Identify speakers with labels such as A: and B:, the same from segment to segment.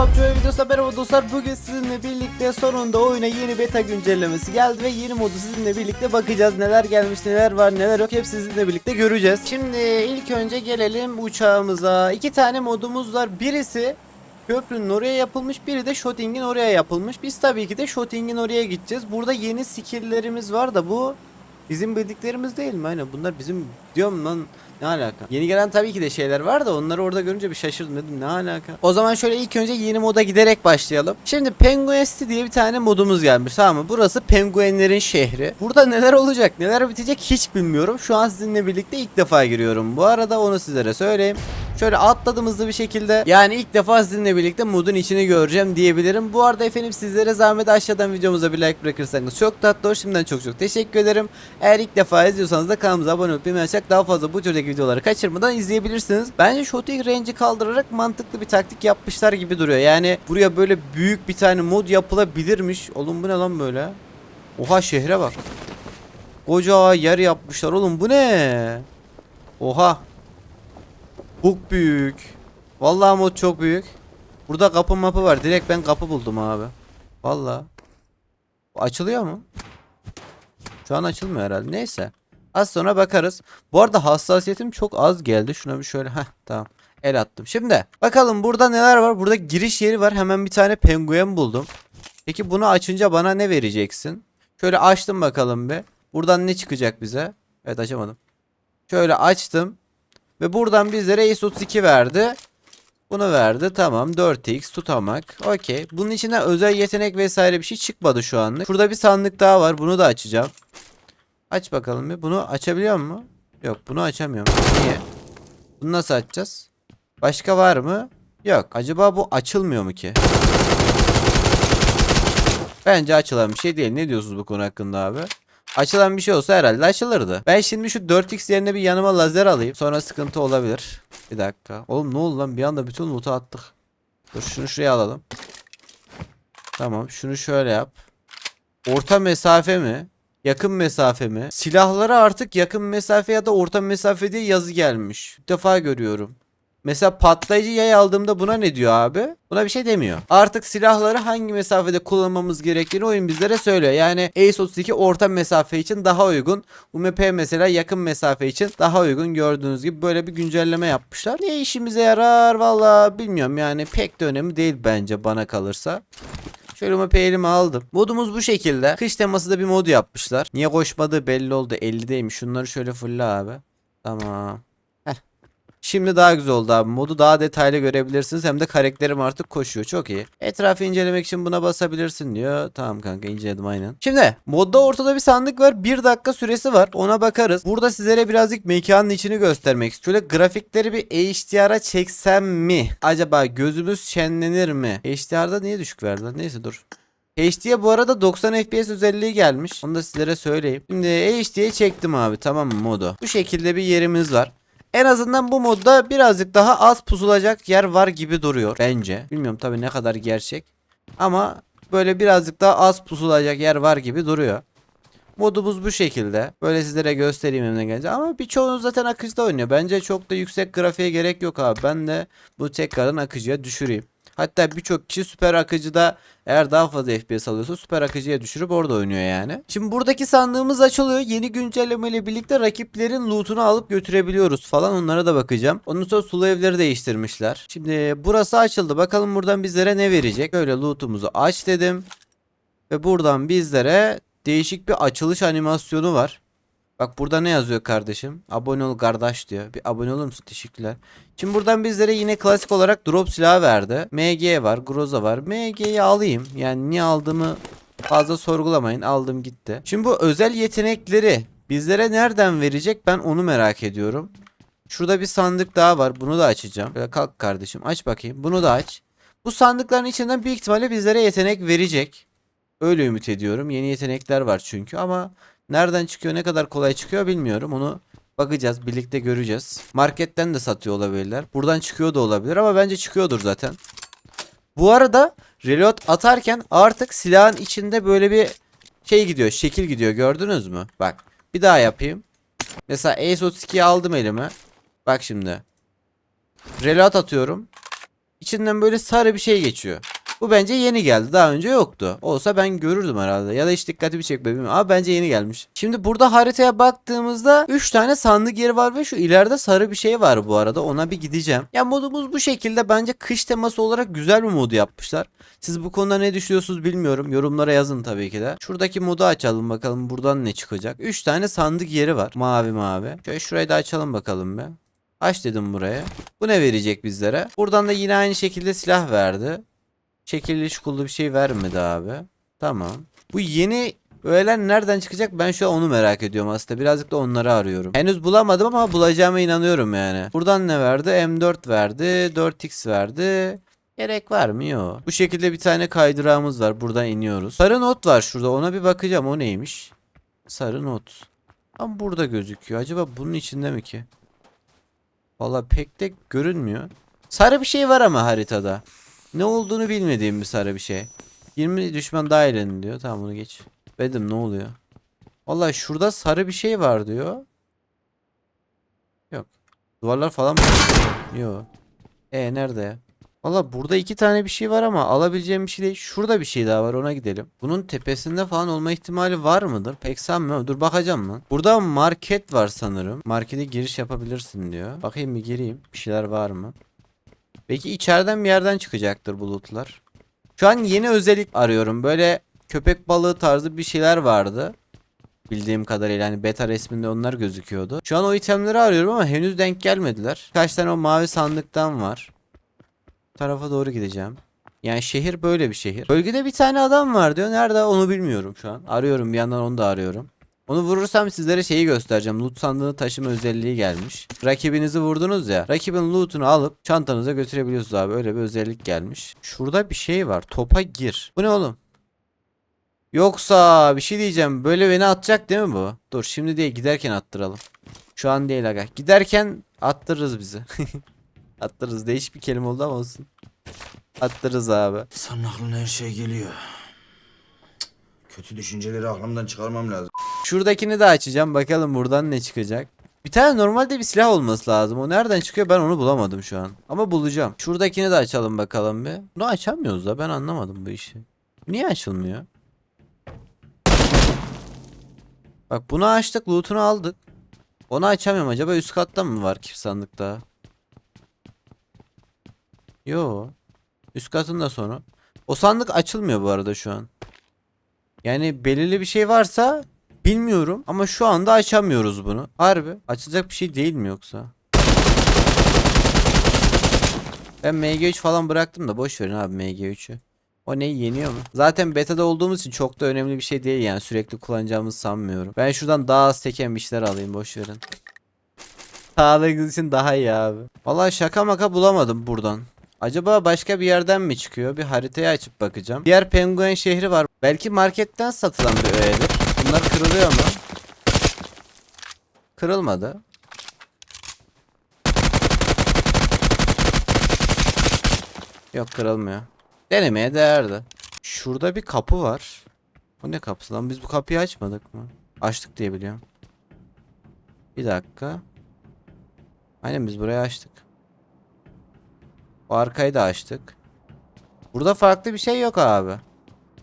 A: PUBG Oyun videosuna merhaba dostlar. Bugün sizinle birlikte sonunda oyuna yeni beta güncellemesi geldi ve yeni modu sizinle birlikte bakacağız. Neler gelmiş, neler var, neler yok hep sizinle birlikte göreceğiz. Şimdi ilk önce gelelim uçağımıza. İki tane modumuz var. Birisi köprünün oraya yapılmış, biri de shooting'in oraya yapılmış. Biz tabii ki de shooting'in oraya gideceğiz. Burada yeni skill'lerimiz var da bu bizim bildiklerimiz değil mi? Aynen bunlar bizim diyorum lan ne alaka? Yeni gelen tabii ki de şeyler var da onları orada görünce bir şaşırdım dedim ne alaka? O zaman şöyle ilk önce yeni moda giderek başlayalım. Şimdi Penguin diye bir tane modumuz gelmiş tamam mı? Burası penguenlerin şehri. Burada neler olacak neler bitecek hiç bilmiyorum. Şu an sizinle birlikte ilk defa giriyorum. Bu arada onu sizlere söyleyeyim. Şöyle atladım hızlı bir şekilde. Yani ilk defa sizinle birlikte modun içini göreceğim diyebilirim. Bu arada efendim sizlere zahmet aşağıdan videomuza bir like bırakırsanız çok tatlı olur. Şimdiden çok çok teşekkür ederim. Eğer ilk defa izliyorsanız da kanalımıza abone olup bilmeyi açarak daha fazla bu türdeki videoları kaçırmadan izleyebilirsiniz. Bence shooting range'i kaldırarak mantıklı bir taktik yapmışlar gibi duruyor. Yani buraya böyle büyük bir tane mod yapılabilirmiş. Oğlum bu ne lan böyle? Oha şehre bak. Koca yer yapmışlar oğlum bu ne? Oha. Çok büyük. Vallahi mod çok büyük. Burada kapı mapı var. Direkt ben kapı buldum abi. Vallahi. Açılıyor mu? Şu an açılmıyor herhalde. Neyse. Az sonra bakarız. Bu arada hassasiyetim çok az geldi. Şuna bir şöyle. Heh tamam. El attım. Şimdi bakalım burada neler var. Burada giriş yeri var. Hemen bir tane penguen buldum. Peki bunu açınca bana ne vereceksin? Şöyle açtım bakalım bir. Buradan ne çıkacak bize? Evet açamadım. Şöyle açtım. Ve buradan bizlere Ace 32 verdi. Bunu verdi. Tamam. 4x tutamak. Okey. Bunun içinden özel yetenek vesaire bir şey çıkmadı şu anlık. Şurada bir sandık daha var. Bunu da açacağım. Aç bakalım bir. Bunu açabiliyor mu? Yok. Bunu açamıyorum. Niye? Bunu nasıl açacağız? Başka var mı? Yok. Acaba bu açılmıyor mu ki? Bence açılan bir şey değil. Ne diyorsunuz bu konu hakkında abi? Açılan bir şey olsa herhalde açılırdı. Ben şimdi şu 4x yerine bir yanıma lazer alayım. Sonra sıkıntı olabilir. Bir dakika. Oğlum ne oldu lan? Bir anda bütün loot'u attık. Dur şunu şuraya alalım. Tamam. Şunu şöyle yap. Orta mesafe mi? Yakın mesafe mi? Silahlara artık yakın mesafe ya da orta mesafe diye yazı gelmiş. İlk defa görüyorum. Mesela patlayıcı yay aldığımda buna ne diyor abi? Buna bir şey demiyor. Artık silahları hangi mesafede kullanmamız gerektiğini oyun bizlere söylüyor. Yani Ace 32 orta mesafe için daha uygun. UMP mesela yakın mesafe için daha uygun gördüğünüz gibi böyle bir güncelleme yapmışlar. Ne işimize yarar valla bilmiyorum yani pek de önemli değil bence bana kalırsa. Şöyle UMP elime aldım. Modumuz bu şekilde. Kış teması da bir mod yapmışlar. Niye koşmadığı belli oldu. 50'deymiş. Şunları şöyle fulle abi. Tamam. Şimdi daha güzel oldu abi. Modu daha detaylı görebilirsiniz. Hem de karakterim artık koşuyor. Çok iyi. Etrafı incelemek için buna basabilirsin diyor. Tamam kanka inceledim aynen. Şimdi modda ortada bir sandık var. Bir dakika süresi var. Ona bakarız. Burada sizlere birazcık mekanın içini göstermek istiyorum. Grafikleri bir HDR'a çeksem mi? Acaba gözümüz şenlenir mi? HDR'da niye düşük verdi lan? Neyse dur. HD'ye bu arada 90 FPS özelliği gelmiş. Onu da sizlere söyleyeyim. Şimdi HD'ye çektim abi tamam mı modu? Bu şekilde bir yerimiz var. En azından bu modda birazcık daha az pusulacak yer var gibi duruyor bence. Bilmiyorum tabii ne kadar gerçek. Ama böyle birazcık daha az pusulacak yer var gibi duruyor. Modumuz bu şekilde. Böyle sizlere göstereyim elimden gelince. Ama birçoğunuz zaten akıcıda oynuyor. Bence çok da yüksek grafiğe gerek yok abi. Ben de bu tekrardan akıcıya düşüreyim. Hatta birçok kişi süper akıcıda eğer daha fazla FPS alıyorsa süper akıcıya düşürüp orada oynuyor yani. Şimdi buradaki sandığımız açılıyor. Yeni güncelleme ile birlikte rakiplerin lootunu alıp götürebiliyoruz falan. Onlara da bakacağım. Ondan sonra sulu evleri değiştirmişler. Şimdi burası açıldı. Bakalım buradan bizlere ne verecek? Böyle lootumuzu aç dedim. Ve buradan bizlere değişik bir açılış animasyonu var. Bak burada ne yazıyor kardeşim? Abone ol kardeş diyor. Bir abone olur musun? Teşekkürler. Şimdi buradan bizlere yine klasik olarak drop silahı verdi. MG var, Groza var. MG'yi alayım. Yani niye aldığımı fazla sorgulamayın. Aldım gitti. Şimdi bu özel yetenekleri bizlere nereden verecek ben onu merak ediyorum. Şurada bir sandık daha var. Bunu da açacağım. Böyle kalk kardeşim aç bakayım. Bunu da aç. Bu sandıkların içinden büyük ihtimalle bizlere yetenek verecek. Öyle ümit ediyorum. Yeni yetenekler var çünkü ama nereden çıkıyor ne kadar kolay çıkıyor bilmiyorum. Onu bakacağız birlikte göreceğiz. Marketten de satıyor olabilirler. Buradan çıkıyor da olabilir ama bence çıkıyordur zaten. Bu arada reload atarken artık silahın içinde böyle bir şey gidiyor. Şekil gidiyor gördünüz mü? Bak bir daha yapayım. Mesela Ace 32'yi aldım elime. Bak şimdi. Reload atıyorum. İçinden böyle sarı bir şey geçiyor. Bu bence yeni geldi. Daha önce yoktu. Olsa ben görürdüm herhalde. Ya da hiç dikkatimi çekmedi bilmiyorum. Ama bence yeni gelmiş. Şimdi burada haritaya baktığımızda 3 tane sandık yeri var ve şu ileride sarı bir şey var bu arada. Ona bir gideceğim. Ya modumuz bu şekilde bence kış teması olarak güzel bir modu yapmışlar. Siz bu konuda ne düşünüyorsunuz bilmiyorum. Yorumlara yazın tabii ki de. Şuradaki modu açalım bakalım buradan ne çıkacak. 3 tane sandık yeri var. Mavi mavi. Şöyle şurayı da açalım bakalım be. Aç dedim buraya. Bu ne verecek bizlere? Buradan da yine aynı şekilde silah verdi. Şekilli çukullu bir şey vermedi abi. Tamam. Bu yeni öğeler nereden çıkacak ben şu an onu merak ediyorum aslında. Birazcık da onları arıyorum. Henüz bulamadım ama bulacağıma inanıyorum yani. Buradan ne verdi? M4 verdi. 4x verdi. Gerek var mı? Yok. Bu şekilde bir tane kaydırağımız var. Buradan iniyoruz. Sarı not var şurada. Ona bir bakacağım. O neymiş? Sarı not. Ama burada gözüküyor. Acaba bunun içinde mi ki? Valla pek de görünmüyor. Sarı bir şey var ama haritada. Ne olduğunu bilmediğim bir sarı bir şey. 20 düşman dairenin diyor. Tamam bunu geç. Dedim ne oluyor? Valla şurada sarı bir şey var diyor. Yok. Duvarlar falan mı? Yok. E nerede ya? Valla burada iki tane bir şey var ama alabileceğim bir şey değil. Şurada bir şey daha var ona gidelim. Bunun tepesinde falan olma ihtimali var mıdır? Pek sanmıyorum. Dur bakacağım mı? Burada market var sanırım. Markete giriş yapabilirsin diyor. Bakayım bir gireyim. Bir şeyler var mı? Belki içeriden bir yerden çıkacaktır bulutlar. Şu an yeni özellik arıyorum. Böyle köpek balığı tarzı bir şeyler vardı. Bildiğim kadarıyla hani beta resminde onlar gözüküyordu. Şu an o itemleri arıyorum ama henüz denk gelmediler. Kaç tane o mavi sandıktan var. Bu tarafa doğru gideceğim. Yani şehir böyle bir şehir. Bölgede bir tane adam var diyor. Nerede onu bilmiyorum şu an. Arıyorum bir yandan onu da arıyorum. Onu vurursam sizlere şeyi göstereceğim. Loot sandığını taşıma özelliği gelmiş. Rakibinizi vurdunuz ya. Rakibin lootunu alıp çantanıza götürebiliyorsunuz abi. Öyle bir özellik gelmiş. Şurada bir şey var. Topa gir. Bu ne oğlum? Yoksa bir şey diyeceğim. Böyle beni atacak değil mi bu? Dur şimdi değil giderken attıralım. Şu an değil aga. Giderken attırırız bizi. attırırız. Değişik bir kelime oldu ama olsun. Attırırız abi.
B: İnsanın aklına her şey geliyor. Kötü düşünceleri aklımdan çıkarmam lazım.
A: Şuradakini de açacağım. Bakalım buradan ne çıkacak. Bir tane normalde bir silah olması lazım. O nereden çıkıyor ben onu bulamadım şu an. Ama bulacağım. Şuradakini de açalım bakalım bir. Bunu açamıyoruz da ben anlamadım bu işi. Niye açılmıyor? Bak bunu açtık loot'unu aldık. Onu açamıyorum acaba üst katta mı var ki sandıkta? Yo. Üst katın da sonu. O sandık açılmıyor bu arada şu an. Yani belirli bir şey varsa bilmiyorum ama şu anda açamıyoruz bunu. Harbi açılacak bir şey değil mi yoksa? Ben MG3 falan bıraktım da boş verin abi MG3'ü. O ne yeniyor mu? Zaten beta'da olduğumuz için çok da önemli bir şey değil yani sürekli kullanacağımızı sanmıyorum. Ben şuradan daha az teken bir şeyler alayım boş verin. Sağlığınız için daha iyi abi. Vallahi şaka maka bulamadım buradan. Acaba başka bir yerden mi çıkıyor? Bir haritayı açıp bakacağım. Diğer penguen şehri var. Belki marketten satılan bir öğedir. Bunlar kırılıyor mu? Kırılmadı. Yok kırılmıyor. Denemeye değerdi. Şurada bir kapı var. Bu ne kapısı lan? Biz bu kapıyı açmadık mı? Açtık diye biliyorum. Bir dakika. Aynen biz burayı açtık. O arkayı da açtık. Burada farklı bir şey yok abi.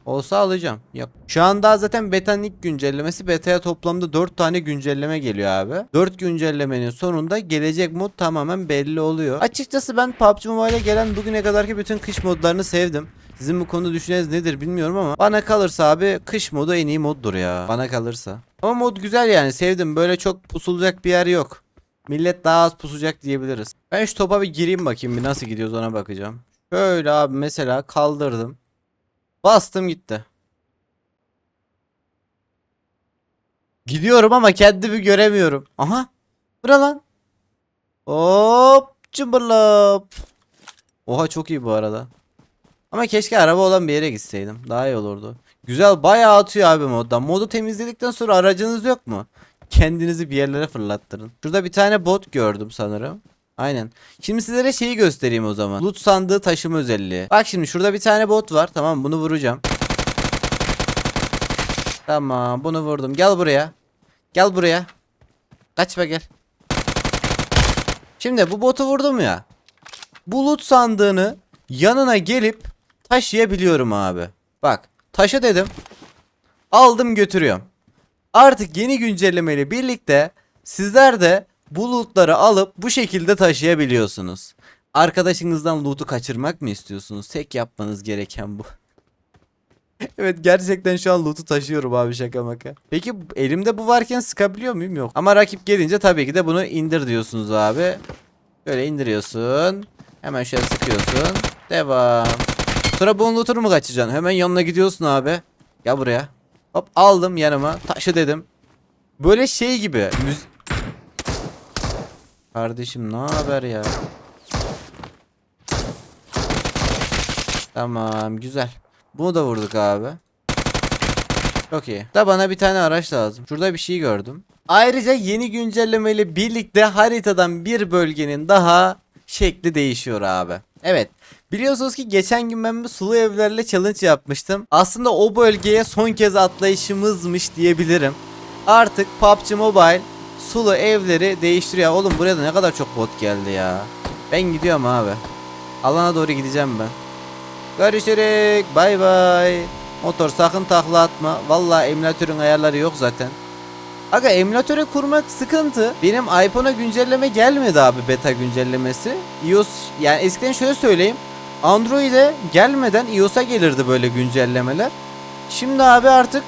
A: Olsa alacağım. Yok. Şu an daha zaten beta'nın ilk güncellemesi. Beta'ya toplamda 4 tane güncelleme geliyor abi. 4 güncellemenin sonunda gelecek mod tamamen belli oluyor. Açıkçası ben PUBG Mobile'e gelen bugüne kadarki bütün kış modlarını sevdim. Sizin bu konuda düşünceniz nedir bilmiyorum ama bana kalırsa abi kış modu en iyi moddur ya. Bana kalırsa. Ama mod güzel yani sevdim. Böyle çok pusulacak bir yer yok. Millet daha az pusacak diyebiliriz. Ben şu topa bir gireyim bakayım bir nasıl gidiyoruz ona bakacağım. Şöyle abi mesela kaldırdım. Bastım gitti. Gidiyorum ama kendimi göremiyorum. Aha. Bura lan. Hop. Cımbırlop. Oha çok iyi bu arada. Ama keşke araba olan bir yere gitseydim. Daha iyi olurdu. Güzel bayağı atıyor abi moddan. Modu temizledikten sonra aracınız yok mu? Kendinizi bir yerlere fırlattırın. Şurada bir tane bot gördüm sanırım. Aynen. Şimdi sizlere şeyi göstereyim o zaman. Loot sandığı taşıma özelliği. Bak şimdi şurada bir tane bot var. Tamam bunu vuracağım. Tamam bunu vurdum. Gel buraya. Gel buraya. Kaçma gel. Şimdi bu botu vurdum ya. Bu loot sandığını yanına gelip taşıyabiliyorum abi. Bak taşı dedim. Aldım götürüyorum. Artık yeni güncellemeyle birlikte sizler de bu lootları alıp bu şekilde taşıyabiliyorsunuz. Arkadaşınızdan loot'u kaçırmak mı istiyorsunuz? Tek yapmanız gereken bu. evet gerçekten şu an loot'u taşıyorum abi şaka maka. Peki elimde bu varken sıkabiliyor muyum? Yok. Ama rakip gelince tabii ki de bunu indir diyorsunuz abi. Böyle indiriyorsun. Hemen şöyle sıkıyorsun. Devam. Sonra bunun loot'unu mu kaçıracaksın? Hemen yanına gidiyorsun abi. Gel buraya. Hop aldım yanıma. Taşı dedim. Böyle şey gibi. Müz Kardeşim ne haber ya? Tamam güzel. Bunu da vurduk abi. Çok iyi. Da bana bir tane araç lazım. Şurada bir şey gördüm. Ayrıca yeni güncellemeyle birlikte haritadan bir bölgenin daha şekli değişiyor abi. Evet. Biliyorsunuz ki geçen gün ben bir sulu evlerle challenge yapmıştım. Aslında o bölgeye son kez atlayışımızmış diyebilirim. Artık PUBG Mobile sulu evleri değiştiriyor. Oğlum buraya da ne kadar çok bot geldi ya. Ben gidiyorum abi. Alana doğru gideceğim ben. Görüşürüz. Bay bay. Motor sakın takla atma. Vallahi emülatörün ayarları yok zaten. Aga emülatörü kurmak sıkıntı. Benim iPhone'a güncelleme gelmedi abi beta güncellemesi. iOS yani eskiden şöyle söyleyeyim. Android'e gelmeden iOS'a gelirdi böyle güncellemeler. Şimdi abi artık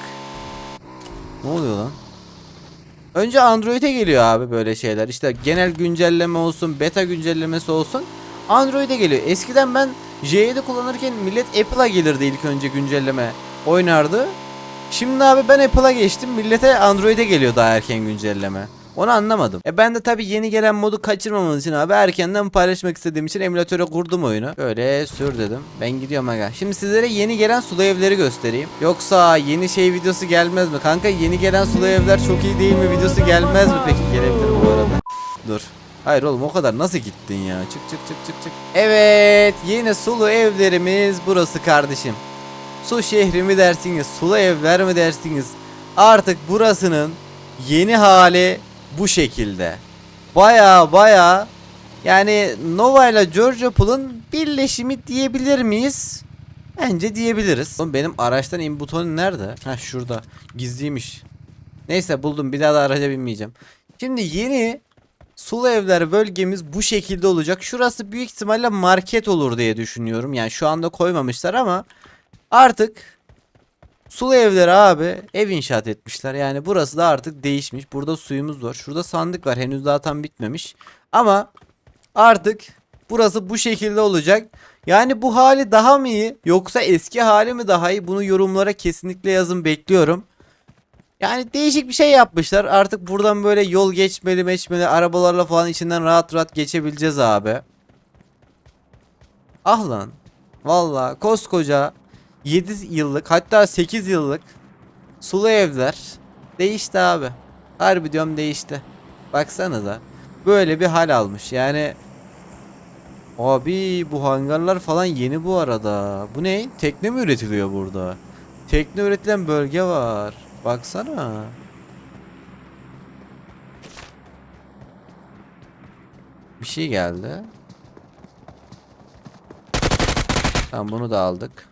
A: ne oluyor lan? Önce Android'e geliyor abi böyle şeyler. İşte genel güncelleme olsun, beta güncellemesi olsun. Android'e geliyor. Eskiden ben J7 kullanırken millet Apple'a gelirdi ilk önce güncelleme oynardı. Şimdi abi ben Apple'a geçtim. Millete Android'e geliyor daha erken güncelleme. Onu anlamadım. E ben de tabii yeni gelen modu kaçırmamamız için abi erkenden paylaşmak istediğim için emülatöre kurdum oyunu. Böyle sür dedim. Ben gidiyorum aga. Şimdi sizlere yeni gelen sulu evleri göstereyim. Yoksa yeni şey videosu gelmez mi? Kanka yeni gelen sulu evler çok iyi değil mi videosu gelmez mi peki? Gelebilir bu arada. Dur. Hayır oğlum o kadar nasıl gittin ya? Çık çık çık çık çık. Evet yeni sulu evlerimiz burası kardeşim. Su şehri mi dersiniz, sulu evler mi dersiniz? Artık burasının yeni hali bu şekilde. Baya baya yani Nova ile Georgia Pool'un birleşimi diyebilir miyiz? Bence diyebiliriz. Oğlum benim araçtan in butonu nerede? Ha şurada. Gizliymiş. Neyse buldum. Bir daha da araca binmeyeceğim. Şimdi yeni Sulu evler bölgemiz bu şekilde olacak. Şurası büyük ihtimalle market olur diye düşünüyorum. Yani şu anda koymamışlar ama artık sulu evleri abi ev inşaat etmişler. Yani burası da artık değişmiş. Burada suyumuz var. Şurada sandık var. Henüz daha tam bitmemiş. Ama artık burası bu şekilde olacak. Yani bu hali daha mı iyi yoksa eski hali mi daha iyi? Bunu yorumlara kesinlikle yazın bekliyorum. Yani değişik bir şey yapmışlar. Artık buradan böyle yol geçmeli meçmeli arabalarla falan içinden rahat rahat geçebileceğiz abi. Ah lan. Valla koskoca 7 yıllık hatta 8 yıllık sulu evler değişti abi. Harbi diyorum değişti. Baksanıza. Böyle bir hal almış. Yani Abi bu hangarlar falan yeni bu arada. Bu ne? Tekne mi üretiliyor burada? Tekne üretilen bölge var. Baksana. Bir şey geldi. Tamam bunu da aldık.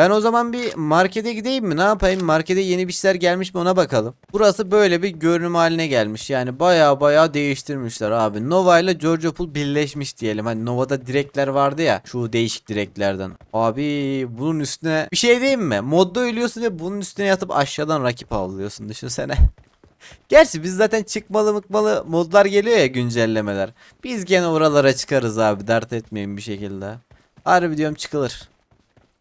A: Ben o zaman bir markete gideyim mi? Ne yapayım? Markete yeni bir şeyler gelmiş mi ona bakalım. Burası böyle bir görünüm haline gelmiş. Yani baya baya değiştirmişler abi. Nova ile Georgia Pool birleşmiş diyelim. Hani Nova'da direkler vardı ya. Şu değişik direklerden. Abi bunun üstüne bir şey diyeyim mi? Modda ölüyorsun ve bunun üstüne yatıp aşağıdan rakip avlıyorsun. Düşünsene. Gerçi biz zaten çıkmalı mıkmalı modlar geliyor ya güncellemeler. Biz gene oralara çıkarız abi. Dert etmeyin bir şekilde. Harbi diyorum çıkılır.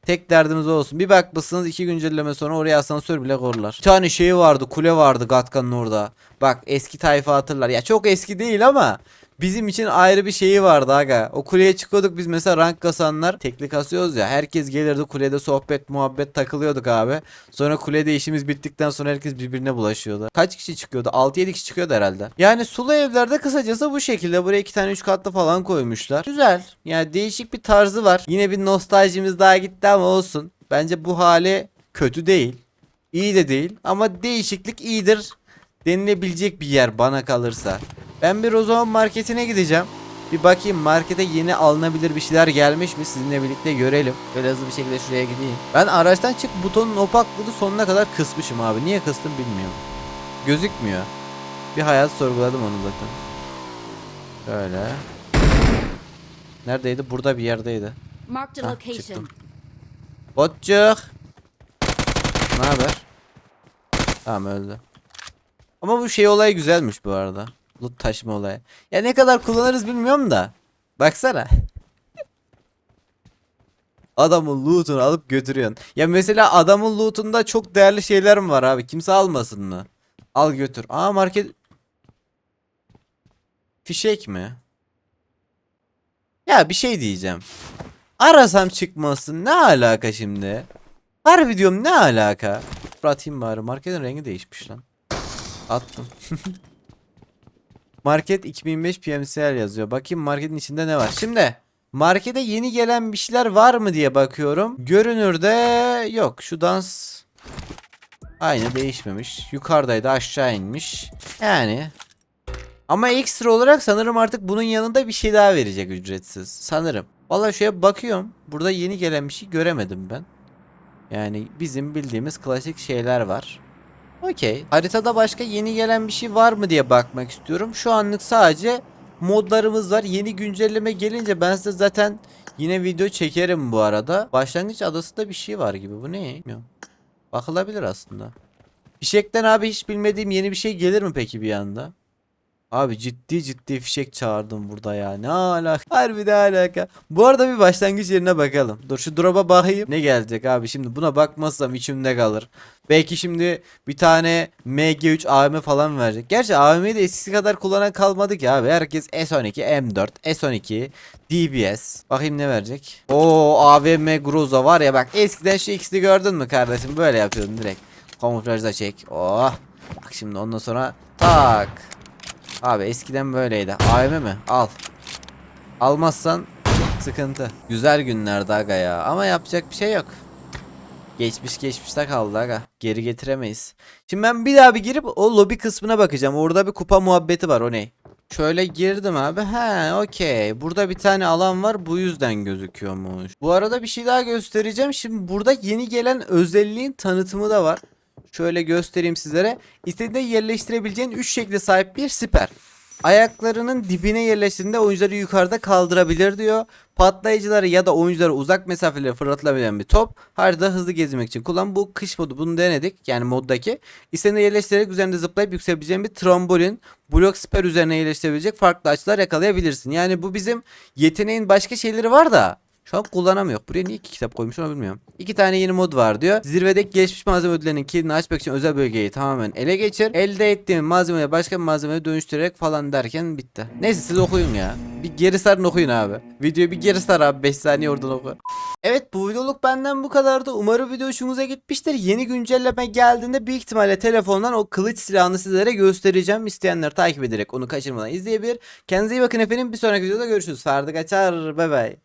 A: Tek derdimiz olsun. Bir bakmışsınız iki güncelleme sonra oraya asansör bile korlar. Bir tane şey vardı kule vardı Gatkan'ın orada. Bak eski tayfa hatırlar. Ya çok eski değil ama bizim için ayrı bir şeyi vardı aga. O kuleye çıkıyorduk biz mesela rank kasanlar. Tekli kasıyoruz ya. Herkes gelirdi kulede sohbet muhabbet takılıyorduk abi. Sonra kulede işimiz bittikten sonra herkes birbirine bulaşıyordu. Kaç kişi çıkıyordu? 6-7 kişi çıkıyordu herhalde. Yani sulu evlerde kısacası bu şekilde. Buraya iki tane üç katlı falan koymuşlar. Güzel. Yani değişik bir tarzı var. Yine bir nostaljimiz daha gitti ama olsun. Bence bu hali kötü değil. İyi de değil ama değişiklik iyidir denilebilecek bir yer bana kalırsa. Ben bir o zaman marketine gideceğim. Bir bakayım markete yeni alınabilir bir şeyler gelmiş mi sizinle birlikte görelim. Böyle hızlı bir şekilde şuraya gideyim. Ben araçtan çık butonun opaklığını sonuna kadar kısmışım abi. Niye kıstım bilmiyorum. Gözükmüyor. Bir hayat sorguladım onu zaten. Şöyle. Neredeydi? Burada bir yerdeydi. Hah, çıktım. Botçuk. Ne haber? Tamam öldü. Ama bu şey olayı güzelmiş bu arada. Loot taşıma olayı. Ya ne kadar kullanırız bilmiyorum da. Baksana. Adamın lootunu alıp götürüyorsun. Ya mesela adamın lootunda çok değerli şeyler mi var abi? Kimse almasın mı? Al götür. Aa market... Fişek mi? Ya bir şey diyeceğim. Arasam çıkmasın. Ne alaka şimdi? Harbi diyorum ne alaka? Dur Atayım bari. Marketin rengi değişmiş lan. Attım. Market 2005 PMCL yazıyor. Bakayım marketin içinde ne var. Şimdi markete yeni gelen bir şeyler var mı diye bakıyorum. Görünürde yok. Şu dans aynı değişmemiş. Yukarıdaydı aşağı inmiş. Yani ama ekstra olarak sanırım artık bunun yanında bir şey daha verecek ücretsiz. Sanırım. Vallahi şöyle bakıyorum. Burada yeni gelen bir şey göremedim ben. Yani bizim bildiğimiz klasik şeyler var. Okey. Haritada başka yeni gelen bir şey var mı diye bakmak istiyorum. Şu anlık sadece modlarımız var. Yeni güncelleme gelince ben size zaten yine video çekerim bu arada. Başlangıç adasında bir şey var gibi. Bu ne? Bilmiyorum. Bakılabilir aslında. Fişekten abi hiç bilmediğim yeni bir şey gelir mi peki bir anda? Abi ciddi ciddi fişek çağırdım burada ya. Ne alaka? Harbi ne alaka? Bu arada bir başlangıç yerine bakalım. Dur şu drop'a bakayım. Ne gelecek abi? Şimdi buna bakmazsam içimde kalır. Belki şimdi bir tane MG3 AVM falan verecek. Gerçi AVM'yi de eskisi kadar kullanan kalmadı ki abi. Herkes S12, M4, S12, DBS. Bakayım ne verecek? Oo AVM Groza var ya bak eskiden şu ikisini gördün mü kardeşim? Böyle yapıyordun direkt. Kamuflajda çek. Oh. Bak şimdi ondan sonra tak. Abi eskiden böyleydi. AVM mi? Al. Almazsan sıkıntı. Güzel günlerdi aga ya. Ama yapacak bir şey yok. Geçmiş geçmişte kaldı aga. Geri getiremeyiz. Şimdi ben bir daha bir girip o lobi kısmına bakacağım. Orada bir kupa muhabbeti var o ne? Şöyle girdim abi. He okey. Burada bir tane alan var. Bu yüzden gözüküyormuş. Bu arada bir şey daha göstereceğim. Şimdi burada yeni gelen özelliğin tanıtımı da var. Şöyle göstereyim sizlere. İstediğinde yerleştirebileceğin 3 şekle sahip bir siper. Ayaklarının dibine yerleştiğinde oyuncuları yukarıda kaldırabilir diyor. Patlayıcıları ya da oyuncuları uzak mesafelere fırlatılabilen bir top. Haritada hızlı gezmek için kullan. Bu kış modu bunu denedik. Yani moddaki. İstediğinde yerleştirerek üzerinde zıplayıp yükselebileceğin bir trambolin. Blok siper üzerine yerleştirebilecek farklı açılar yakalayabilirsin. Yani bu bizim yeteneğin başka şeyleri var da. Şu an kullanamıyor. Buraya niye iki kitap koymuş onu bilmiyorum. İki tane yeni mod var diyor. Zirvedeki gelişmiş malzeme ödüllerinin kilidini açmak için özel bölgeyi tamamen ele geçir. Elde ettiğin malzemeyi başka bir malzemeye dönüştürerek falan derken bitti. Neyse siz okuyun ya. Bir geri sarın okuyun abi. Videoyu bir geri sar abi 5 saniye oradan oku. Evet bu videoluk benden bu kadardı. Umarım video hoşunuza gitmiştir. Yeni güncelleme geldiğinde büyük ihtimalle telefondan o kılıç silahını sizlere göstereceğim. İsteyenler takip ederek onu kaçırmadan izleyebilir. Kendinize iyi bakın efendim. Bir sonraki videoda görüşürüz. Ferdi kaçar. Bay bay.